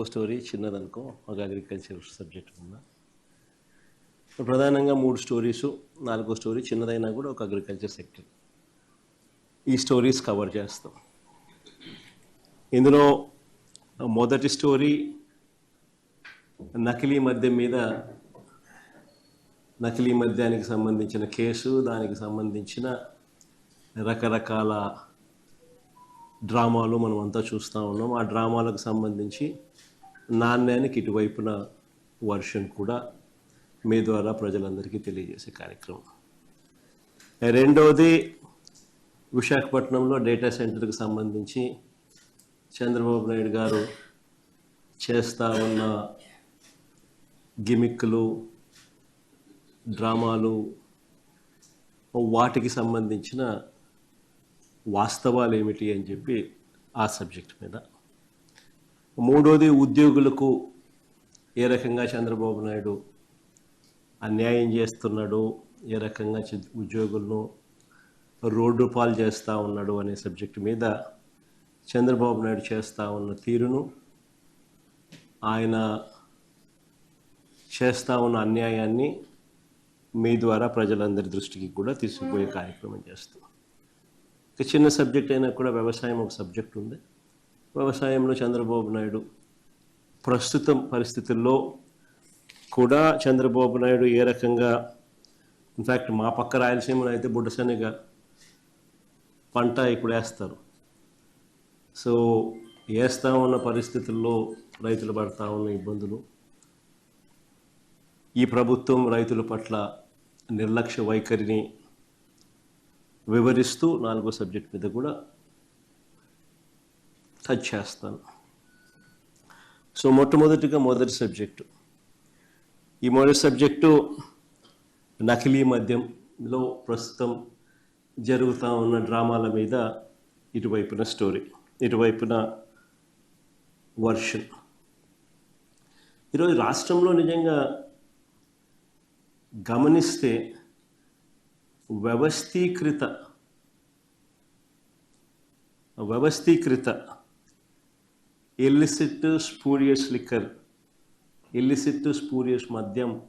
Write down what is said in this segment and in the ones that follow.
నాలుగో స్టోరీ చిన్నదనుకో ఒక agriculture subject ఉన్న ప్రధానంగా మూడు స్టోరీసు నాలుగో స్టోరీ చిన్నదైనా కూడా ఒక అగ్రికల్చర్ సెక్టర్ ఈ స్టోరీస్ కవర్ చేస్తాం. ఇందులో మొదటి స్టోరీ నకిలీ మద్యం మీద నకిలీ మద్యానికి సంబంధించిన కేసు దానికి సంబంధించిన రకరకాల డ్రామాలు మనం అంతా చూస్తూ ఉన్నాం. ఆ డ్రామాలకు సంబంధించి నాణ్యానికి ఇటువైపున వర్షన్ కూడా మీ ద్వారా ప్రజలందరికీ తెలియజేసే కార్యక్రమం. రెండవది విశాఖపట్నంలో డేటా సెంటర్కి సంబంధించి చంద్రబాబు నాయుడు గారు చేస్తూ ఉన్న గిమిక్లు డ్రామాలు వాటికి సంబంధించిన వాస్తవాలు ఏమిటి అని చెప్పి ఆ సబ్జెక్ట్ మీద మూడోది ఉద్యోగులకు ఏ రకంగా చంద్రబాబు నాయుడు అన్యాయం చేస్తున్నాడు ఏ రకంగా ఉద్యోగులను రోడ్డు పాలు చేస్తూ ఉన్నాడు అనే సబ్జెక్ట్ మీద చంద్రబాబు నాయుడు చేస్తూ ఉన్న తీరును ఆయన చేస్తూ ఉన్న అన్యాయాన్ని మీ ద్వారా ప్రజలందరి దృష్టికి కూడా తీసుకుపోయే కార్యక్రమం చేస్తాం. ఇక చిన్న సబ్జెక్ట్ అయినా కూడా వ్యవసాయం ఒక సబ్జెక్ట్ ఉంది. వ్యవసాయంలో చంద్రబాబు నాయుడు ప్రస్తుతం పరిస్థితుల్లో కూడా చంద్రబాబు నాయుడు ఏ రకంగా ఇన్ఫ్యాక్ట్ మా పక్క రాయలసీమలో అయితే బుడ్డశనగ పంట ఇప్పుడు వేస్తారు. సో వేస్తా ఉన్న పరిస్థితుల్లో రైతులు పడతా ఉన్న ఇబ్బందులు ఈ ప్రభుత్వం రైతుల పట్ల నిర్లక్ష్య వైఖరిని వివరిస్తూ నాలుగో సబ్జెక్ట్ మీద కూడా టచ్ చేస్తాను. సో మొట్టమొదటిగా మొదటి సబ్జెక్టు. ఈ మొదటి సబ్జెక్టు నకిలీ మద్యంలో ప్రస్తుతం జరుగుతూ ఉన్న డ్రామాల మీద ఇటువైపున స్టోరీ ఇటువైపున వర్షన్. ఈరోజు రాష్ట్రంలో నిజంగా గమనిస్తే వ్యవస్థీకృత వ్యవస్థీకృత illicit spurious liquor illicit spurious మద్యం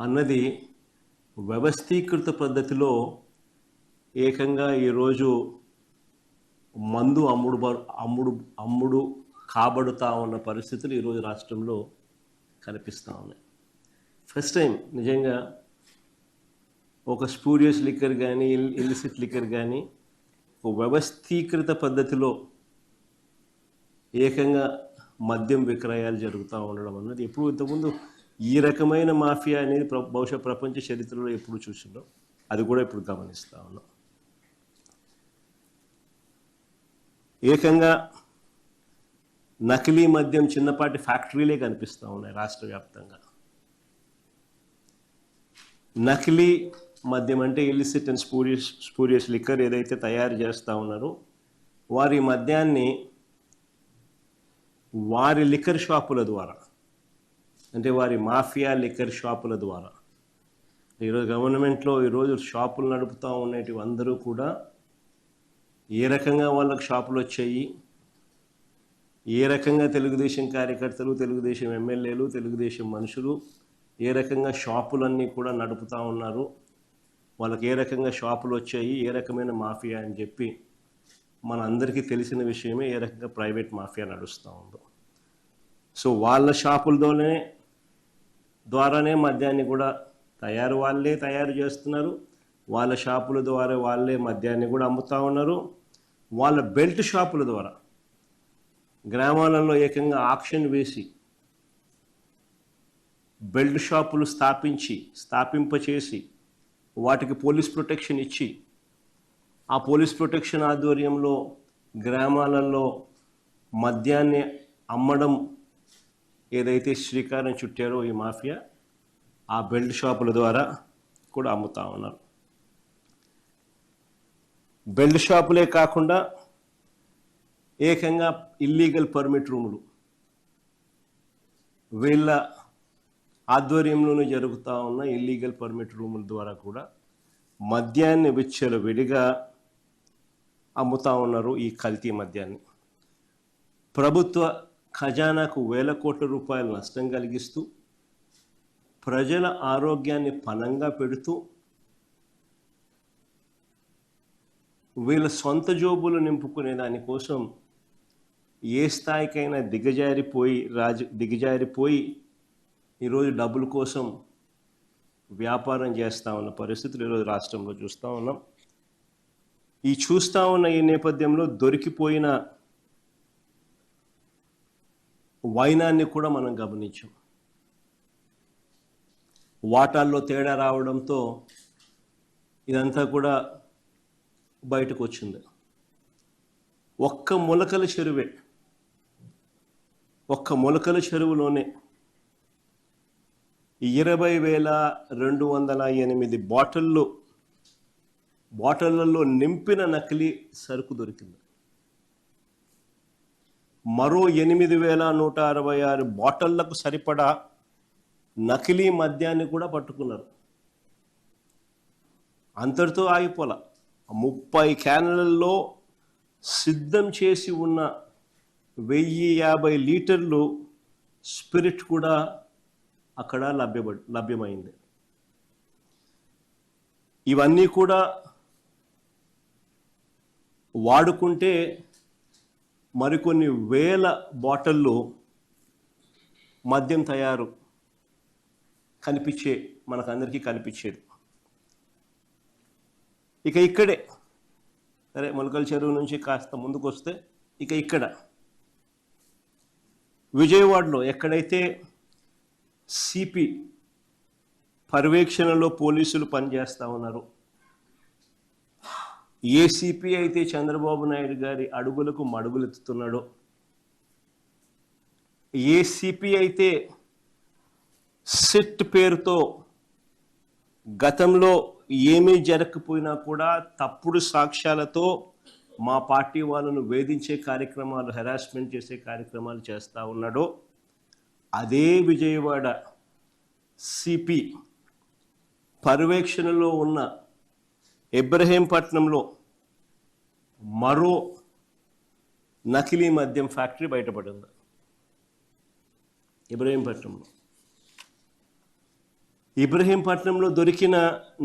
అన్నది వ్యవస్థీకృత పద్ధతిలో ఏకంగా ఈరోజు మందు అమ్ముడు బ- అమ్ముడు అమ్ముడు కాబడుతా ఉన్న పరిస్థితులు ఈరోజు రాష్ట్రంలో కనిపిస్తూ ఉన్నాయి. ఫస్ట్ టైం నిజంగా ఒక స్పూరియస్ లిక్కర్ కానీ ఇల్లిసిట్ లిక్కర్ కానీ ఒక వ్యవస్థీకృత పద్ధతిలో ఏకంగా మద్యం విక్రయాలు జరుగుతూ ఉండడం అన్నది ఎప్పుడు ఇంతకుముందు ఈ రకమైన మాఫియా అనేది ప్ర బహుశా ప్రపంచ చరిత్రలో ఎప్పుడు చూసిందో అది కూడా ఇప్పుడు గమనిస్తూ ఉన్నాం. ఏకంగా నకిలీ మద్యం చిన్నపాటి ఫ్యాక్టరీలే కనిపిస్తూ ఉన్నాయి రాష్ట్ర వ్యాప్తంగా. నకిలీ మద్యం అంటే illicit and spurious spurious liquor ఏదైతే తయారు చేస్తూ ఉన్నారో వారి మద్యాన్ని వారి లిక్కర్ షాపుల ద్వారా. అంటే వారి మాఫియా లిక్కర్ షాపుల ద్వారా. ఈరోజు గవర్నమెంట్లో ఈరోజు షాపులు నడుపుతూ ఉండేటివి అందరూ కూడా ఏ రకంగా వాళ్ళకి షాపులు వచ్చాయి? ఏ రకంగా తెలుగుదేశం కార్యకర్తలు తెలుగుదేశం ఎమ్మెల్యేలు తెలుగుదేశం మనుషులు ఏ రకంగా షాపులన్నీ కూడా నడుపుతూ ఉన్నారు? వాళ్ళకి ఏ రకంగా షాపులు వచ్చాయి? ఏ రకమైన మాఫియా అని చెప్పి మన అందరికీ తెలిసిన విషయమే ఏ రకంగా ప్రైవేట్ మాఫియా నడుస్తూ ఉందో. సో వాళ్ళ షాపులతోనే ద్వారానే మద్యాన్ని కూడా తయారు వాళ్ళే తయారు చేస్తున్నారు. వాళ్ళ షాపుల ద్వారా వాళ్ళే మద్యాన్ని కూడా అమ్ముతూ ఉన్నారు. వాళ్ళ బెల్ట్ షాపుల ద్వారా గ్రామాలలో ఏకంగా ఆక్షన్ వేసి బెల్ట్ షాపులు స్థాపించి స్థాపింపచేసి వాటికి పోలీస్ ప్రొటెక్షన్ ఇచ్చి ఆ పోలీస్ ప్రొటెక్షన్ ఆధ్వర్యంలో గ్రామాలలో మద్యాన్ని అమ్మడం ఏదైతే శ్రీకారం చుట్టారో ఈ మాఫియా ఆ బెల్ట్ షాపుల ద్వారా కూడా అమ్ముతా ఉన్నారు. బెల్ట్ షాపులే కాకుండా ఏకంగా ఇల్లీగల్ పర్మిట్ రూములు వీళ్ళ ఆధ్వర్యంలోనే జరుగుతూ ఉన్న ఇల్లీగల్ పర్మిట్ రూముల ద్వారా కూడా మద్యాన్ని విచ్చలు విడిగా అమ్ముతా ఉన్నారు ఈ కల్తీ మద్యాన్ని. ప్రభుత్వ ఖజానాకు వేల కోట్ల రూపాయలు నష్టం కలిగిస్తూ ప్రజల ఆరోగ్యాన్ని పనంగా పెడుతూ వీళ్ళ సొంత జోబులు నింపుకునే దానికోసం ఏ స్థాయికైనా దిగజారిపోయి రాజు దిగజారిపోయి ఈరోజు డబ్బుల కోసం వ్యాపారం చేస్తూ ఉన్న పరిస్థితులు ఈరోజు రాష్ట్రంలో చూస్తూ ఉన్నాం. ఈ చూస్తా ఉన్న ఈ నేపథ్యంలో దొరికిపోయిన వైనాన్ని కూడా మనం గమనించాం. వాటాల్లో తేడా రావడంతో ఇదంతా కూడా బయటకు వచ్చింది ఒక్క మొలకల చెరువే ఒక్క మొలకల చెరువులోనే ఇరవై వేల రెండు వందల ఎనిమిది బాటిల్లో బాటిళ్ళలో నింపిన నకిలీ సరుకు దొరికింది. మరో ఎనిమిది వేల నూట అరవై ఆరు బాటిళ్ళకు సరిపడా నకిలీ మద్యాన్ని కూడా పట్టుకున్నారు. అంతటితో ఆగిపోల. ముప్పై క్యాన్లలో సిద్ధం చేసి ఉన్న వెయ్యి యాభై లీటర్లు స్పిరిట్ కూడా అక్కడ లభ్యప లభ్యమైంది. ఇవన్నీ కూడా వాడుకుంటే మరికొన్ని వేల బాటిళ్ళు మద్యం తయారు కనిపించే మనకందరికీ కనిపించేది. ఇక ఇక్కడే సరే మొలకల చెరువు నుంచి కాస్త ముందుకు వస్తే ఇక ఇక్కడ. విజయవాడలో ఎక్కడైతే సిపి పర్యవేక్షణలో పోలీసులు పనిచేస్తూ ఉన్నారు ఏ సిపి అయితే చంద్రబాబు నాయుడు గారి అడుగులకు మడుగులెత్తుతున్నాడో ఏ సిపి అయితే సిట్ పేరుతో గతంలో ఏమీ జరగకపోయినా కూడా తప్పుడు సాక్ష్యాలతో మా పార్టీ వాళ్ళను వేధించే కార్యక్రమాలు హెరాస్మెంట్ చేసే కార్యక్రమాలు చేస్తూ ఉన్నాడో అదే విజయవాడ సిపి పర్యవేక్షణలో ఉన్న ఇబ్రహీంపట్నంలో మరో నకిలీ మద్యం ఫ్యాక్టరీ బయటపడింది. ఇబ్రహీంపట్నంలో ఇబ్రహీంపట్నంలో దొరికిన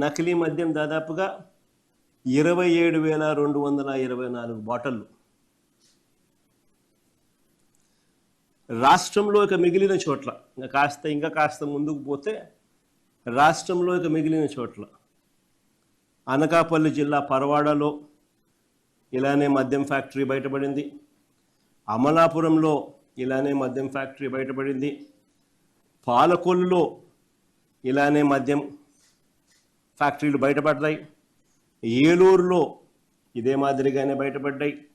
నకిలీ మద్యం దాదాపుగా ఇరవై ఏడు వేల రెండు వందల ఇరవై నాలుగు బాటళ్ళు. రాష్ట్రంలో ఇక మిగిలిన చోట్ల ఇంకా కాస్త ఇంకా కాస్త ముందుకు పోతే రాష్ట్రంలో ఇక మిగిలిన చోట్ల అనకాపల్లి జిల్లా పరవాడలో ఇలానే మద్యం ఫ్యాక్టరీ బయటపడింది. అమలాపురంలో ఇలానే మద్యం ఫ్యాక్టరీ బయటపడింది. పాలకొల్లులో ఇలానే మద్యం ఫ్యాక్టరీలు బయటపడ్డాయి. ఏలూరులో ఇదే మాదిరిగానే బయటపడ్డాయి.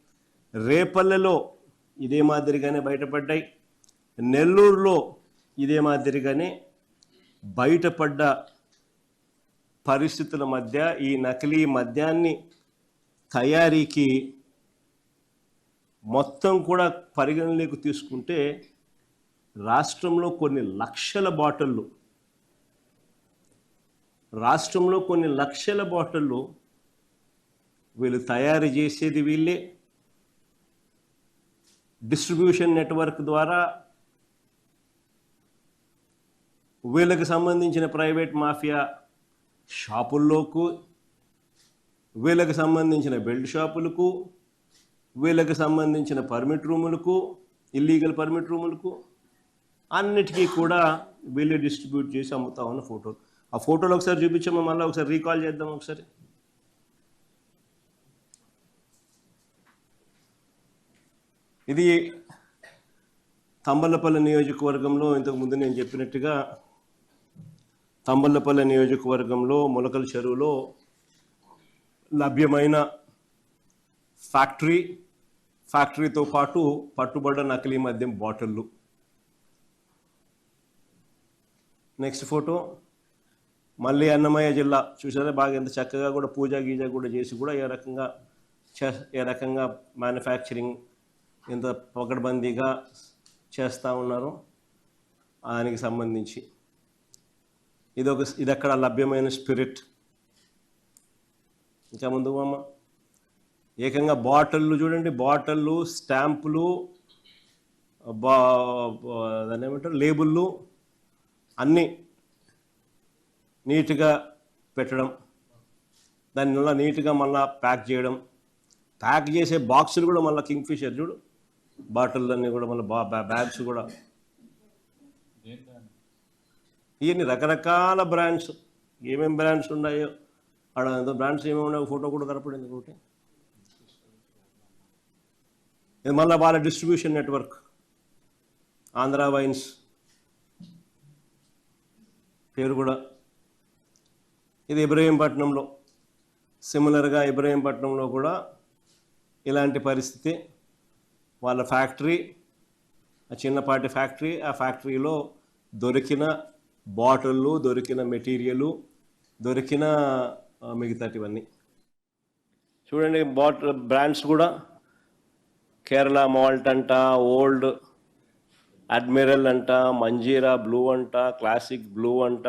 రేపల్లెలో ఇదే మాదిరిగానే బయటపడ్డాయి. నెల్లూరులో ఇదే మాదిరిగానే బయటపడ్డ పరిస్థితుల మధ్య ఈ నకిలీ మద్యాన్ని తయారీకి మొత్తం కూడా పరిగణలోకి తీసుకుంటే రాష్ట్రంలో కొన్ని లక్షల బాటిళ్ళు రాష్ట్రంలో కొన్ని లక్షల బాటిళ్ళు వీళ్ళు తయారు చేసేది వీళ్ళే. డిస్ట్రిబ్యూషన్ నెట్వర్క్ ద్వారా వీళ్ళకి సంబంధించిన ప్రైవేట్ మాఫియా షాపుల్లోకు వీళ్ళకి సంబంధించిన బెల్ట్ షాపులకు వీళ్ళకి సంబంధించిన పర్మిట్ రూములకు ఇల్లీగల్ పర్మిట్ రూములకు అన్నిటికీ కూడా వీళ్ళు డిస్ట్రిబ్యూట్ చేసి అమ్ముతా ఉన్న ఫోటోలు ఆ ఫోటోలు ఒకసారి చూపించాము మళ్ళీ ఒకసారి రీకాల్ చేద్దాం ఒకసారి. ఇది తంబలపల్లి నియోజకవర్గంలో ఇంతకుముందు నేను చెప్పినట్టుగా తంబలపల్లి నియోజకవర్గంలో మొలకల చెరువులో లభ్యమైన ఫ్యాక్టరీ ఫ్యాక్టరీతో పాటు పట్టుబడ్డ నకిలీ మద్యం బాటిళ్ళు. Next photo. మళ్ళీ అన్నమయ్య జిల్లా చూసారా? బాగా ఎంత చక్కగా కూడా పూజ గీజ కూడా చేసి కూడా ఏ రకంగా చే- ఏ రకంగా మ్యానుఫ్యాక్చరింగ్ ఇంత పకడ్బందీగా చేస్తూ ఉన్నారు. దానికి సంబంధించి. ఇది ఒక ఇది అక్కడ లభ్యమైన స్పిరిట్. ఇంకా ముందు అమ్మ ఏకంగా బాటిళ్ళు చూడండి బాటిళ్ళు స్టాంపులు బా దాన్ని ఏమంటారు లేబుళ్ళు అన్నీ నీట్గా పెట్టడం దాన్ని మళ్ళీ నీట్గా మళ్ళీ ప్యాక్ చేయడం ప్యాక్ చేసే బాక్సులు కూడా మళ్ళీ కింగ్ఫిషర్ చూడు. బాటిల్ అన్నీ కూడా మళ్ళీ బా బ్యా- బ్యాగ్స్ కూడా ఇవన్నీ రకరకాల బ్రాండ్స్. ఏమేమి బ్రాండ్స్ ఉన్నాయో ఆడ ఏదో బ్రాండ్స్ ఏమేమి ఉన్నాయో ఫోటో కూడా కనపడింది ఒకటి. ఇది మళ్ళీ వాళ్ళ డిస్ట్రిబ్యూషన్ నెట్వర్క్. ఆంధ్ర వైన్స్. పేరు కూడా. ఇది ఇబ్రహీంపట్నంలో. సిమిలర్గా ఇబ్రహీంపట్నంలో కూడా ఇలాంటి పరిస్థితి. వాళ్ళ ఫ్యాక్టరీ ఆ చిన్నపాటి ఫ్యాక్టరీ ఆ ఫ్యాక్టరీలో దొరికిన బాటిళ్ళు దొరికిన మెటీరియలు దొరికిన మిగతాటివన్నీ. చూడండి బాటిల్ బ్రాండ్స్ కూడా. కేరళ మాల్ట్ అంట ఓల్డ్ అడ్మిరల్ అంట మంజీరా బ్లూ అంట క్లాసిక్ బ్లూ అంట.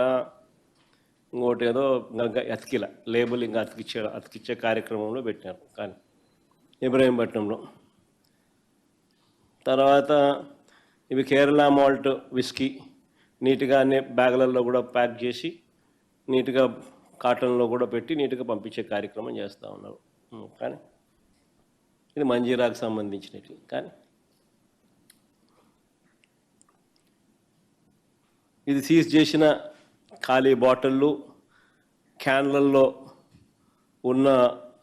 ఇంకోటి ఏదో ఇంకా అతికిల లేబుల్ ఇంకా అతికిచ్చే అతికిచ్చే కార్యక్రమంలో పెట్టారు. కానీ ఇబ్రహీంపట్నంలో. తర్వాత ఇవి కేరళ మాల్ట్ విస్కీ. నీట్గా అన్ని బ్యాగులలో కూడా ప్యాక్ చేసి నీట్గా కాటన్లో కూడా పెట్టి నీట్గా పంపించే కార్యక్రమం చేస్తూ ఉన్నారు. కానీ ఇది మంజీరాకు సంబంధించినవి కానీ ఇది సీజ్ చేసిన ఖాళీ బాటిళ్ళు క్యాన్లల్లో ఉన్న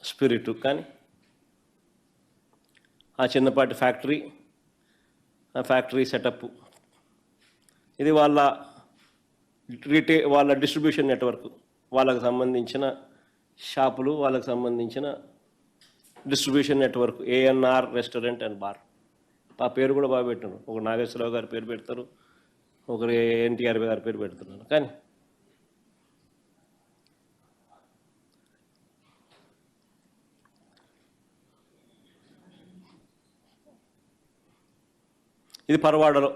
స్పిరిట్. కానీ ఆ చిన్నపాటి ఫ్యాక్టరీ ఆ ఫ్యాక్టరీ సెటప్ ఇది వాళ్ళ రిటే వాళ్ళ డిస్ట్రిబ్యూషన్ నెట్వర్క్ వాళ్ళకు సంబంధించిన షాపులు వాళ్ళకు సంబంధించిన distribution network ANR restaurant and bar ఆ పేరు కూడా బాగా పెట్టారు. ఒక నాగేశ్వరరావు గారి పేరు పెడతారు ఒకరు ఎన్టీఆర్ గారి పేరు పెడుతున్నారు. కానీ ఇది పరవాడలో.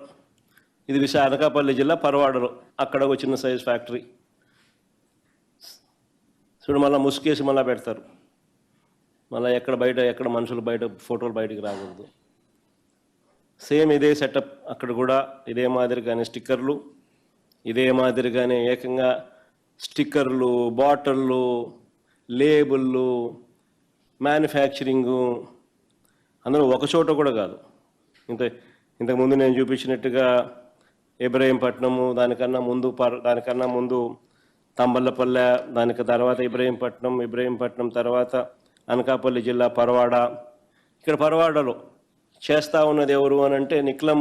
ఇది విశాఖపల్లి జిల్లా పరవాడలో. అక్కడ ఒక చిన్న సైజ్ ఫ్యాక్టరీ. చూడు మళ్ళీ ముసుకేసి మళ్ళీ పెడతారు. మళ్ళీ ఎక్కడ బయట ఎక్కడ మనుషులు బయట ఫోటోలు బయటకు రాకూడదు. సేమ్ ఇదే సెటప్ అక్కడ కూడా. ఇదే మాదిరిగానే స్టిక్కర్లు. ఇదే మాదిరిగానే ఏకంగా స్టిక్కర్లు బాటిళ్ళు లేబుళ్ళు మ్యానుఫ్యాక్చరింగు. అందులో ఒక చోట కూడా కాదు. ఇంత ఇంతకుముందు నేను చూపించినట్టుగా ఇబ్రహీంపట్నము దానికన్నా ముందు దానికన్నా ముందు తంబల్లపల్లె దానికి తర్వాత ఇబ్రహీంపట్నం ఇబ్రహీంపట్నం తర్వాత అనకాపల్లి జిల్లా పరవాడ. ఇక్కడ పరవాడలో చేస్తా ఉన్నది ఎవరు అని అంటే నిక్లం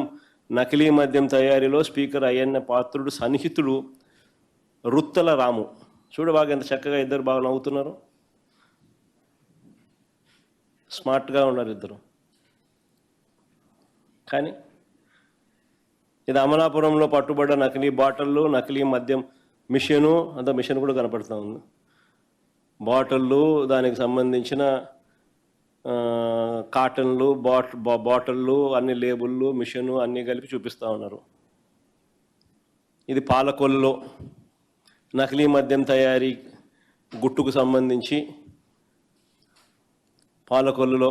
నకిలీ మద్యం తయారీలో స్పీకర్ అయ్యన్న పాత్రుడు సన్నిహితుడు రుత్తల రాము. చూడు బాగా ఎంత చక్కగా ఇద్దరు బాగా నవ్వుతున్నారు. స్మార్ట్గా ఉన్నారు ఇద్దరు. కానీ ఇది అమలాపురంలో పట్టుబడ్డ నకిలీ బాటిళ్ళు నకిలీ మద్యం మిషను అంత మిషన్ కూడా కనపడుతూ ఉంది. బాటిళ్ళు దానికి సంబంధించిన కాటన్లు బాట్ బాటిళ్ళు అన్ని లేబుళ్ళు మిషను అన్నీ కలిపి చూపిస్తూ ఉన్నారు. ఇది పాలకొల్లులో నకిలీ మద్యం తయారీ గుట్టుకు సంబంధించి పాలకొల్లులో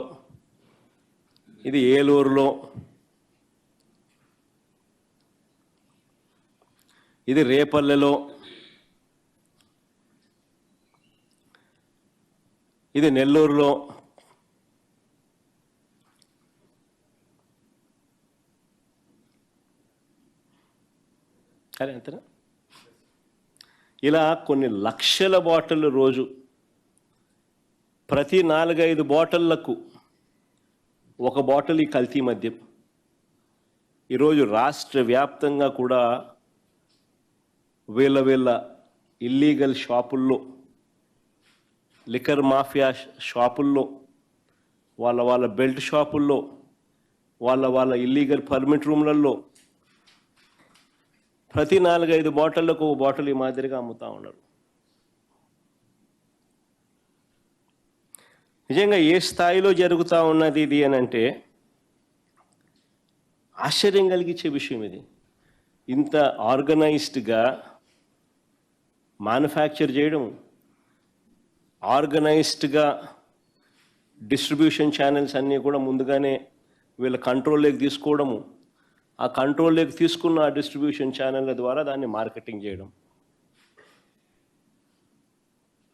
ఇది ఏలూరులో ఇది రేపల్లెలో. ఇది నెల్లూరులో. అరే అంతేనా? ఇలా కొన్ని లక్షల బాటిల్ రోజు. ప్రతి నాలుగైదు బాటిళ్ళకు ఒక బాటిల్ ఈ కల్తీ మద్యం. ఈరోజు రాష్ట్ర వ్యాప్తంగా కూడా వీళ్ళ వీళ్ళ ఇల్లీగల్ షాపుల్లో లిక్కర్ మాఫియా షాపుల్లో వాళ్ళ వాళ్ళ బెల్ట్ షాపుల్లో వాళ్ళ వాళ్ళ ఇల్లీగల్ పర్మిట్ రూమ్లలో ప్రతి నాలుగైదు బాటిళ్ళకు ఒక బాటిల్ ఈ మాదిరిగా అమ్ముతా ఉన్నారు. నిజంగా ఏ స్థాయిలో జరుగుతూ ఉన్నది ఇది అని అంటే ఆశ్చర్యం కలిగించే విషయం ఇది. ఇంత ఆర్గనైజ్డ్గా మ్యానుఫ్యాక్చర్ చేయడం ఆర్గనైజ్డ్గా డిస్ట్రిబ్యూషన్ ఛానల్స్ అన్నీ కూడా ముందుగానే వీళ్ళ కంట్రోల్లోకి తీసుకోవడము ఆ కంట్రోల్లోకి తీసుకున్న ఆ డిస్ట్రిబ్యూషన్ ఛానళ్ళ ద్వారా దాన్ని మార్కెటింగ్ చేయడం.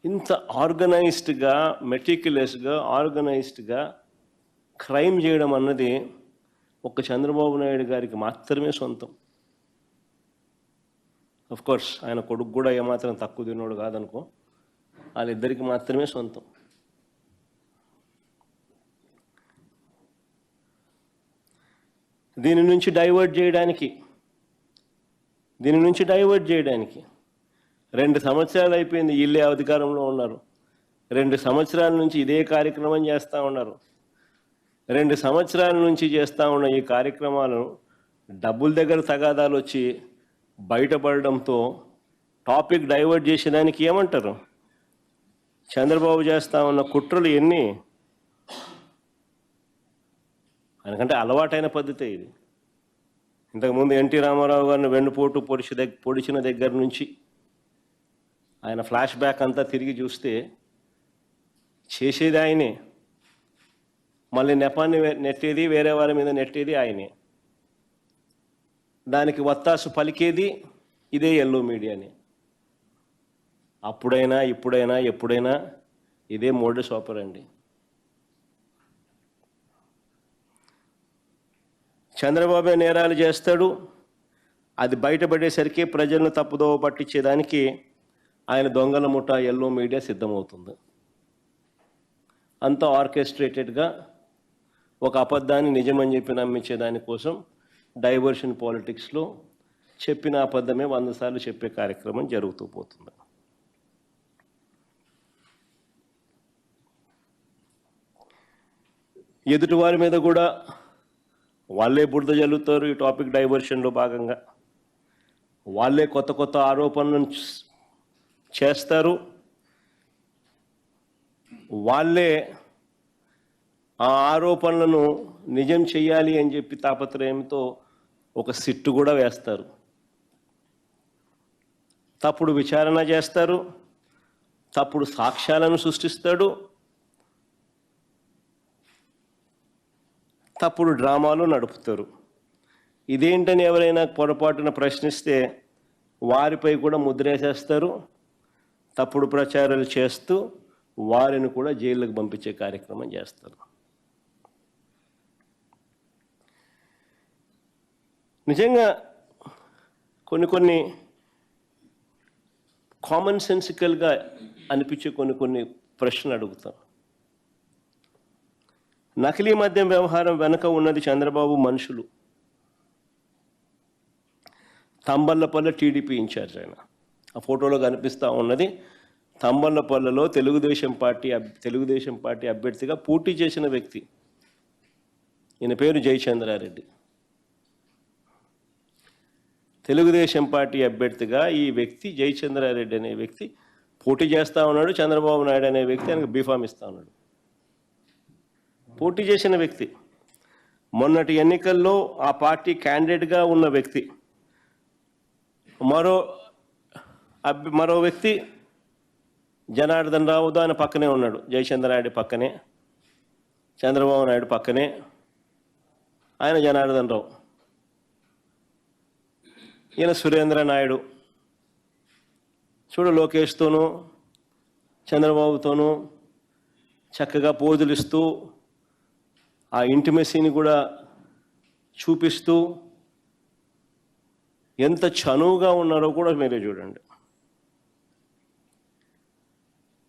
ఇంత ఆర్గనైజ్డ్గా మెటిక్యులస్గా ఆర్గనైజ్డ్గా క్రైమ్ చేయడం అన్నది ఒక చంద్రబాబు నాయుడు గారికి మాత్రమే సొంతం. అఫ్ కోర్స్ ఆయన కొడుకు కూడా ఏమాత్రం తక్కువ తిన్నాడు కాదనుకో వాళ్ళిద్దరికి మాత్రమే సొంతం. దీని నుంచి డైవర్ట్ చేయడానికి దీని నుంచి డైవర్ట్ చేయడానికి రెండు సంవత్సరాలు అయిపోయింది వీళ్ళే అధికారంలో ఉన్నారు. రెండు సంవత్సరాల నుంచి ఇదే కార్యక్రమం చేస్తూ ఉన్నారు. రెండు సంవత్సరాల నుంచి చేస్తూ ఉన్న ఈ కార్యక్రమాలను డబ్బుల దగ్గర తగాదాలు వచ్చి బయటపడడంతో టాపిక్ డైవర్ట్ చేసేదానికి ఏమంటారు? చంద్రబాబు చేస్తా ఉన్న కుట్రలు ఎన్ని? ఎందుకంటే అలవాటైన పద్ధతే ఇది. ఇంతకుముందు ఎన్టీ రామారావు గారిని వెన్నుపోటు పొడిచి దగ్గర పొడిచిన దగ్గర నుంచి ఆయన ఫ్లాష్ బ్యాక్ అంతా తిరిగి చూస్తే చేసేది ఆయనే. మళ్ళీ నెపాన్ని నెట్టేది వేరే వారి మీద నెట్టేది ఆయనే. దానికి వత్తాసు పలికేది ఇదే ఎల్లో మీడియాని. అప్పుడైనా ఇప్పుడైనా ఎప్పుడైనా ఇదే మోడస్ ఆపరండి చంద్రబాబు నేరాలు చేస్తాడు అది బయటపడేసరికి ప్రజలను తప్పుదోవ పట్టించేదానికి ఆయన దొంగల ముఠ ఎల్లో మీడియా సిద్ధమవుతుంది. అంతా ఆర్కెస్ట్రేటెడ్గా ఒక అబద్ధాన్ని నిజమని చెప్పి నమ్మించే దానికోసం డైవర్షన్ పాలిటిక్స్లో చెప్పిన అబద్ధమే వంద సార్లు చెప్పే కార్యక్రమం జరుగుతూ పోతుంది. ఎదుటివారి మీద కూడా వాళ్ళే బురద జల్లుతారు ఈ టాపిక్ డైవర్షన్లో భాగంగా. వాళ్ళే కొత్త కొత్త ఆరోపణలను చేస్తారు. వాళ్ళే ఆ ఆరోపణలను నిజం చెయ్యాలి అని చెప్పి తాపత్రయంతో ఒక సిట్టు కూడా వేస్తారు. తప్పుడు విచారణ చేస్తారు. తప్పుడు సాక్ష్యాలను సృష్టిస్తాడు. తప్పుడు డ్రామాలు నడుపుతారు. ఇదేంటని ఎవరైనా పొరపాటున ప్రశ్నిస్తే వారిపై కూడా ముద్రేసేస్తారు. తప్పుడు ప్రచారాలు చేస్తూ వారిని కూడా జైళ్ళకు పంపించే కార్యక్రమం చేస్తారు. నిజంగా కొన్ని కొన్ని కామన్ సెన్సికల్గా అనిపించే కొన్ని కొన్ని ప్రశ్నలు అడుగుతాను నకిలీ మద్యం వ్యవహారం వెనుక ఉన్నది చంద్రబాబు మనుషులు. తంబల్లపల్లె టీడీపీ ఇన్ఛార్జ్ ఆయన. ఆ ఫోటోలో కనిపిస్తూ ఉన్నది తంబల్లపల్లెలో తెలుగుదేశం పార్టీ తెలుగుదేశం పార్టీ అభ్యర్థిగా పోటీ చేసిన వ్యక్తి. ఈయన పేరు జయచంద్రారెడ్డి. తెలుగుదేశం పార్టీ అభ్యర్థిగా ఈ వ్యక్తి జయచంద్రారెడ్డి అనే వ్యక్తి పోటీ చేస్తూ ఉన్నాడు చంద్రబాబు నాయుడు అనే వ్యక్తి ఆయనకు బీఫామ్ ఇస్తా ఉన్నాడు. పోటీ చేసిన వ్యక్తి. మొన్నటి ఎన్నికల్లో ఆ పార్టీ క్యాండిడేట్గా ఉన్న వ్యక్తి. మరో అభ్య మరో వ్యక్తి జనార్దన్ రావు ఆయన పక్కనే ఉన్నాడు. జయచంద్రారెడ్డి పక్కనే చంద్రబాబు నాయుడు పక్కనే ఆయన జనార్దన్ రావు ఈయన సురేంద్ర నాయుడు. చూడు లోకేష్తోనూ చంద్రబాబుతోనూ చక్కగా పోజులు ఇస్తూ ఆ ఇంటిమెసీని కూడా చూపిస్తూ ఎంత చనువుగా ఉన్నారో కూడా మీరే చూడండి.